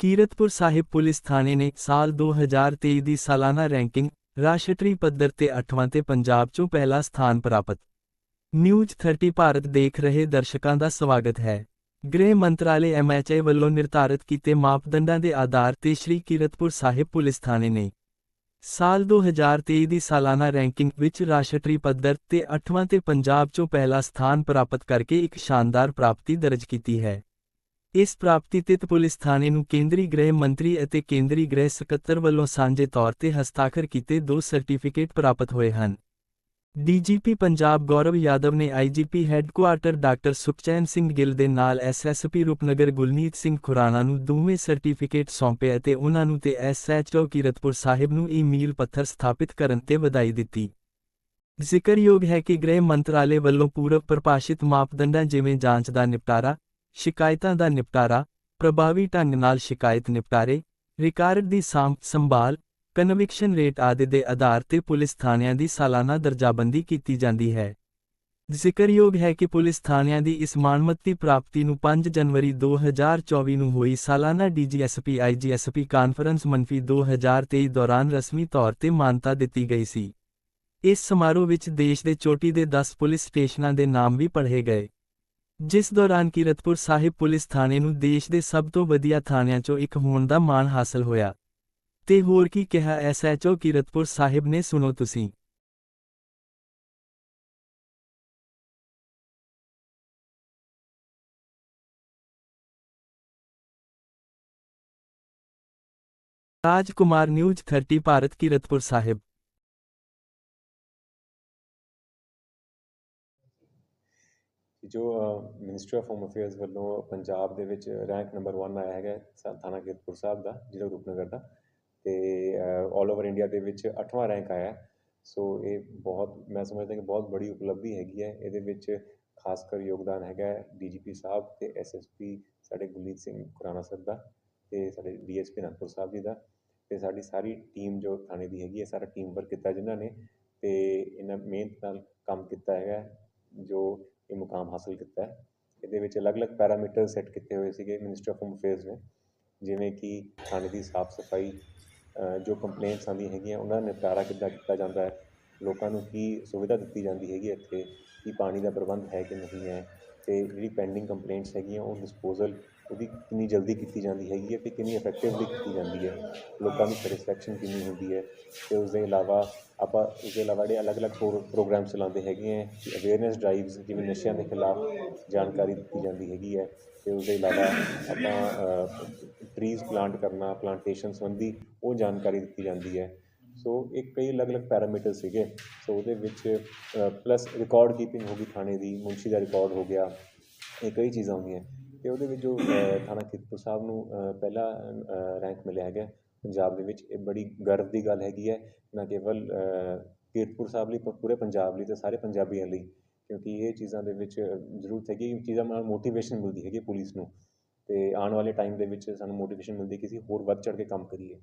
Kiratpur Sahib police ਥਾਣੇ ਨੇ ਸਾਲ 2023 ਦੀ ਸਾਲਾਨਾ ਰੈਂਕਿੰਗ ਰਾਸ਼ਟਰੀ ਪੱਧਰ ਤੇ 8ਵਾਂ ਤੇ ਪੰਜਾਬ 'ਚੋਂ ਪਹਿਲਾ ਸਥਾਨ ਪ੍ਰਾਪਤ। ਨਿਊਜ਼ 30 ਭਾਰਤ ਦੇਖ ਰਹੇ ਦਰਸ਼ਕਾਂ ਦਾ ਸਵਾਗਤ ਹੈ। ਗ੍ਰਹਿ ਮੰਤਰਾਲੇ ਐਮਐਚਏ ਵੱਲੋਂ ਨਿਰਧਾਰਤ ਕੀਤੇ ਮਾਪਦੰਡਾਂ ਦੇ ਆਧਾਰ ਤੇ ਸ਼੍ਰੀ ਕੀਰਤਪੁਰ ਸਾਹਿਬ ਪੁਲਿਸ ਥਾਣੇ ਨੇ ਸਾਲ 2023 ਦੀ ਸਾਲਾਨਾ ਰੈਂਕਿੰਗ ਵਿੱਚ ਰਾਸ਼ਟਰੀ ਪੱਧਰ ਤੇ 8ਵਾਂ ਤੇ ਪੰਜਾਬ 'ਚੋਂ ਪਹਿਲਾ ਸਥਾਨ ਪ੍ਰਾਪਤ ਕਰਕੇ ਇੱਕ ਸ਼ਾਨਦਾਰ ਪ੍ਰਾਪਤੀ ਦਰਜ ਕੀਤੀ ਹੈ। ਇਸ ਪ੍ਰਾਪਤੀ ਤੇ ਪੁਲਿਸ ਥਾਣੇ ਨੂੰ ਕੇਂਦਰੀ ਗ੍ਰਹਿ ਮੰਤਰੀ ਅਤੇ ਕੇਂਦਰੀ ਗ੍ਰਹਿ ਸਕੱਤਰ ਵੱਲੋਂ ਸਾਂਝੇ ਤੌਰ ਤੇ ਹਸਤਾਖਰ ਕੀਤੇ ਦੋ ਸਰਟੀਫਿਕੇਟ ਪ੍ਰਾਪਤ ਹੋਏ ਹਨ। ਡੀਜੀਪੀ ਪੰਜਾਬ ਗੌਰਵ ਯਾਦਵ ਨੇ IGP headquarter doctor Sukhchain Singh Gill ਦੇ ਨਾਲ ਐਸਐਸਪੀ ਰੂਪਨਗਰ ਗੁਲਨੀਤ ਸਿੰਘ ਖੁਰਾਣਾ ਨੂੰ ਦੋਵੇਂ ਸਰਟੀਫਿਕੇਟ ਸੌਂਪੇ ਅਤੇ ਉਹਨਾਂ ਨੂੰ ਤੇ ਐਸਐਚਓ ਕੀਰਤਪੁਰ ਸਾਹਿਬ ਨੂੰ ਇਹ ਮੀਲ ਪੱਥਰ ਸਥਾਪਿਤ ਕਰਨ ਤੇ ਵਧਾਈ ਦਿੱਤੀ। ਜ਼ਿਕਰਯੋਗ ਹੈ ਕਿ ਗ੍ਰਹਿ ਮੰਤਰਾਲੇ ਵੱਲੋਂ ਪੂਰਵ ਪ੍ਰਭਾਸ਼ਿਤ ਮਾਪਦੰਡਾਂ ਜਿਵੇਂ ਜਾਂਚ ਦਾ ਨਿਪਟਾਰਾ ਸ਼ਿਕਾਇਤਾਂ ਦਾ ਨਿਪਟਾਰਾ ਪ੍ਰਭਾਵੀ ਢੰਗ ਨਾਲ ਸ਼ਿਕਾਇਤ ਨਿਪਟਾਰੇ, ਰਿਕਾਰਡ ਦੀ ਸਾਂਭ ਸੰਭਾਲ ਕਨਵਿਕਸ਼ਨ ਰੇਟ ਆਦਿ ਦੇ ਆਧਾਰ ਤੇ ਪੁਲਿਸ ਥਾਣਿਆਂ ਦੀ ਸਾਲਾਨਾ ਦਰਜਾਬੰਦੀ ਕੀਤੀ ਜਾਂਦੀ ਹੈ। ਜ਼ਿਕਰਯੋਗ ਹੈ ਕਿ ਪੁਲਿਸ ਥਾਣਿਆਂ ਦੀ ਇਸ ਮਾਣਮੱਤੀ ਪ੍ਰਾਪਤੀ ਨੂੰ 5 ਜਨਵਰੀ 2024 ਨੂੰ ਹੋਈ ਸਾਲਾਨਾ ਡੀਜੀਐਸਪੀ ਆਈਜੀਐਸਪੀ ਕਾਨਫਰੰਸ ਮੰਫੀ 2023 ਦੌਰਾਨ ਰਸਮੀ ਤੌਰ ਤੇ ਮਾਨਤਾ ਦਿੱਤੀ ਗਈ ਸੀ। ਇਸ ਸਮਾਰੋਹ ਵਿੱਚ ਦੇਸ਼ ਦੇ ਚੋਟੀ ਦੇ 10 ਪੁਲਿਸ ਸਟੇਸ਼ਨਾਂ ਦੇ ਨਾਮ ਵੀ ਪੜ੍ਹੇ ਗਏ। ਜਿਸ ਦੌਰਾਨ ਕੀਰਤਪੁਰ ਸਾਹਿਬ ਪੁਲਿਸ ਥਾਣੇ ਨੂੰ ਦੇਸ਼ ਦੇ ਸਭ ਤੋਂ ਵਧੀਆ ਥਾਣਿਆਂ 'ਚੋਂ ਇੱਕ ਹੋਣ ਦਾ ਮਾਣ ਹਾਸਲ ਹੋਇਆ। ਤੇ ਹੋਰ ਕੀ ਕਿਹਾ ਐਸਐਚਓ ਕੀਰਤਪੁਰ ਸਾਹਿਬ ਨੇ ਸੁਣੋ ਤੁਸੀਂ। ਰਾਜਕੁਮਾਰ ਨਿਊਜ਼ 30 ਭਾਰਤ, ਕੀਰਤਪੁਰ ਸਾਹਿਬ। ਜੋ ਮਿਨਿਸਟਰੀ ਆਫ ਹੋਮ ਅਫੇਅਰਸ ਵੱਲੋਂ ਪੰਜਾਬ ਦੇ ਵਿੱਚ ਰੈਂਕ ਨੰਬਰ 1 ਆਇਆ ਹੈਗਾ ਸਾ- ਥਾਣਾ ਕੀਰਤਪੁਰ ਸਾਹਿਬ ਦਾ, ਜ਼ਿਲ੍ਹਾ ਰੂਪਨਗਰ ਦਾ। ਤੇ ਆਲ ਓਵਰ ਇੰਡੀਆ ਦੇ ਵਿੱਚ 8ਵਾਂ ਰੈਂਕ ਆਇਆ ਸੋ ਇਹ ਬਹੁਤ, ਮੈਂ ਸਮਝਦਾ ਕਿ ਬਹੁਤ ਬੜੀ ਉਪਲਬਧੀ ਹੈਗੀ ਹੈ। ਇਹਦੇ ਵਿੱਚ ਖਾਸ ਕਰ ਯੋਗਦਾਨ ਹੈਗਾ ਡੀਜੀਪੀ ਸਾਹਿਬ ਤੇ ਐਸਐਸਪੀ ਸਾਡੇ ਗੁਰਲੀਤ ਸਿੰਘ ਖੁਰਾਣਾ ਸਾਹਿਬ ਦਾ ਤੇ ਸਾਡੇ ਡੀਐਸਪੀ ਅਨੰਦਪੁਰ ਸਾਹਿਬ ਜੀ ਦਾ। ਤੇ ਸਾਡੀ ਸਾਰੀ ਟੀਮ ਜੋ ਥਾਣੇ ਦੀ ਹੈਗੀ ਹੈ, ਸਾਰਾ ਟੀਮ ਵਰਕ ਕੀਤਾ ਜਿਨ੍ਹਾਂ ਨੇ। ਤੇ ਇਹਨਾਂ ਮਿਹਨਤ ਨਾਲ ਕੰਮ ਕੀਤਾ ਹੈਗਾ ਜੋ ਇਹ ਮੁਕਾਮ ਹਾਸਲ ਕੀਤਾ ਹੈ। ਇਹਦੇ ਵਿੱਚ ਅਲੱਗ-ਅਲੱਗ ਪੈਰਾਮੀਟਰ ਸੈੱਟ ਕੀਤੇ ਹੋਏ ਸੀਗੇ ਮਿਨਿਸਟਰ ਆਫ ਹੋਮ ਅਫੇਅਰਸ ਨੇ। ਜਿਵੇਂ ਕਿ ਥਾਣੇ ਦੀ ਸਾਫ਼ ਸਫ਼ਾਈ ਜੋ ਕੰਪਲੇਂਟਸ ਆਉਂਦੀਆਂ ਹੈਗੀਆਂ, ਉਹਨਾਂ ਦਾ ਨਿਪਟਾਰਾ ਕਿੱਦਾਂ ਕੀਤਾ ਜਾਂਦਾ ਹੈ? ਲੋਕਾਂ ਨੂੰ ਕੀ ਸੁਵਿਧਾ ਦਿੱਤੀ ਜਾਂਦੀ ਹੈਗੀ ਇੱਥੇ? ਕਿ ਪਾਣੀ ਦਾ ਪ੍ਰਬੰਧ ਹੈ ਕਿ ਨਹੀਂ ਹੈ? ਤੇ ਜਿਹੜੀ ਪੈਂਡਿੰਗ ਕੰਪਲੇਂਟਸ ਹੈਗੀਆਂ, ਉਹ ਡਿਸਪੋਜ਼ਲ ਉਹਦੀ ਕਿੰਨੀ ਜਲਦੀ ਕੀਤੀ ਜਾਂਦੀ ਹੈਗੀ ਹੈ ਤੇ ਕਿੰਨੀ ਇਫੈਕਟਿਵਲੀ ਕੀਤੀ ਜਾਂਦੀ ਹੈ, ਲੋਕਾਂ ਦੀ ਸੈਟੀਸਫੈਕਸ਼ਨ ਕਿੰਨੀ ਹੁੰਦੀ ਹੈ ਤੇ ਉਸ ਦੇ ਇਲਾਵਾ ਆਪਾਂ ਉਸ ਦੇ ਇਲਾਵਾ ਜਿਹੜੇ ਅਲੱਗ-ਅਲੱਗ ਪ੍ਰੋਗਰਾਮ ਚਲਾਉਂਦੇ ਹੈਗੇ ਹੈ ਅਵੇਅਰਨੈਸ ਡਰਾਈਵਸ ਜਿਵੇਂ ਨਸ਼ਿਆਂ ਦੇ ਖਿਲਾਫ ਜਾਣਕਾਰੀ ਦਿੱਤੀ ਜਾਂਦੀ ਹੈਗੀ ਹੈ ਤੇ ਉਸ ਦੇ ਇਲਾਵਾ ਆਪਾਂ ਟਰੀਜ਼ ਪਲਾਂਟ ਕਰਨਾ ਪਲਾਂਟੇਸ਼ਨ ਸੰਬੰਧੀ ਉਹ ਜਾਣਕਾਰੀ ਦਿੱਤੀ ਜਾਂਦੀ ਹੈ। ਸੋ ਇਹ ਕਈ ਅਲੱਗ-ਅਲੱਗ ਪੈਰਾਮੀਟਰ ਸੀਗੇ, ਸੋ ਉਹਦੇ ਵਿੱਚ ਪਲੱਸ ਰਿਕਾਰਡ ਕੀਪਿੰਗ ਹੋ ਗਈ ਥਾਣੇ ਦੀ, ਮੁਨਸ਼ੀ ਦਾ ਰਿਕਾਰਡ ਹੋ ਗਿਆ, ਇਹ ਕਈ ਚੀਜ਼ਾਂ ਹੁੰਦੀਆਂ। ਤੇ ਉਹਦੇ ਵਿੱਚ ਜੋ ਥਾਣਾ ਕੀਰਤਪੁਰ ਸਾਹਿਬ ਨੂੰ ਪਹਿਲਾ ਰੈਂਕ ਮਿਲਿਆ ਹੈਗਾ ਪੰਜਾਬ ਦੇ ਵਿੱਚ, ਇਹ ਬੜੀ ਗਰਵ ਦੀ ਗੱਲ ਹੈਗੀ ਹੈ, ਨਾ ਕੇਵਲ ਕੀਰਤਪੁਰ ਸਾਹਿਬ ਲਈ, ਪਰ ਪੂਰੇ ਪੰਜਾਬ ਲਈ ਤੇ ਸਾਰੇ ਪੰਜਾਬੀਆਂ ਲਈ, ਕਿਉਂਕਿ ਇਹ ਚੀਜ਼ਾਂ ਦੇ ਵਿੱਚ ਜ਼ਰੂਰਤ ਹੈਗੀ ਇਹ ਚੀਜ਼ਾਂ ਨਾਲ ਮੋਟੀਵੇਸ਼ਨ ਮਿਲਦੀ ਹੈਗੀ ਪੁਲਿਸ ਨੂੰ, ਤੇ ਆਉਣ ਵਾਲੇ ਟਾਈਮ ਦੇ ਵਿੱਚ ਸਾਨੂੰ ਮੋਟੀਵੇਸ਼ਨ ਮਿਲਦੀ ਕਿ ਅਸੀਂ ਹੋਰ ਵੱਧ ਚੜ੍ਹ ਕੇ ਕੰਮ ਕਰੀਏ।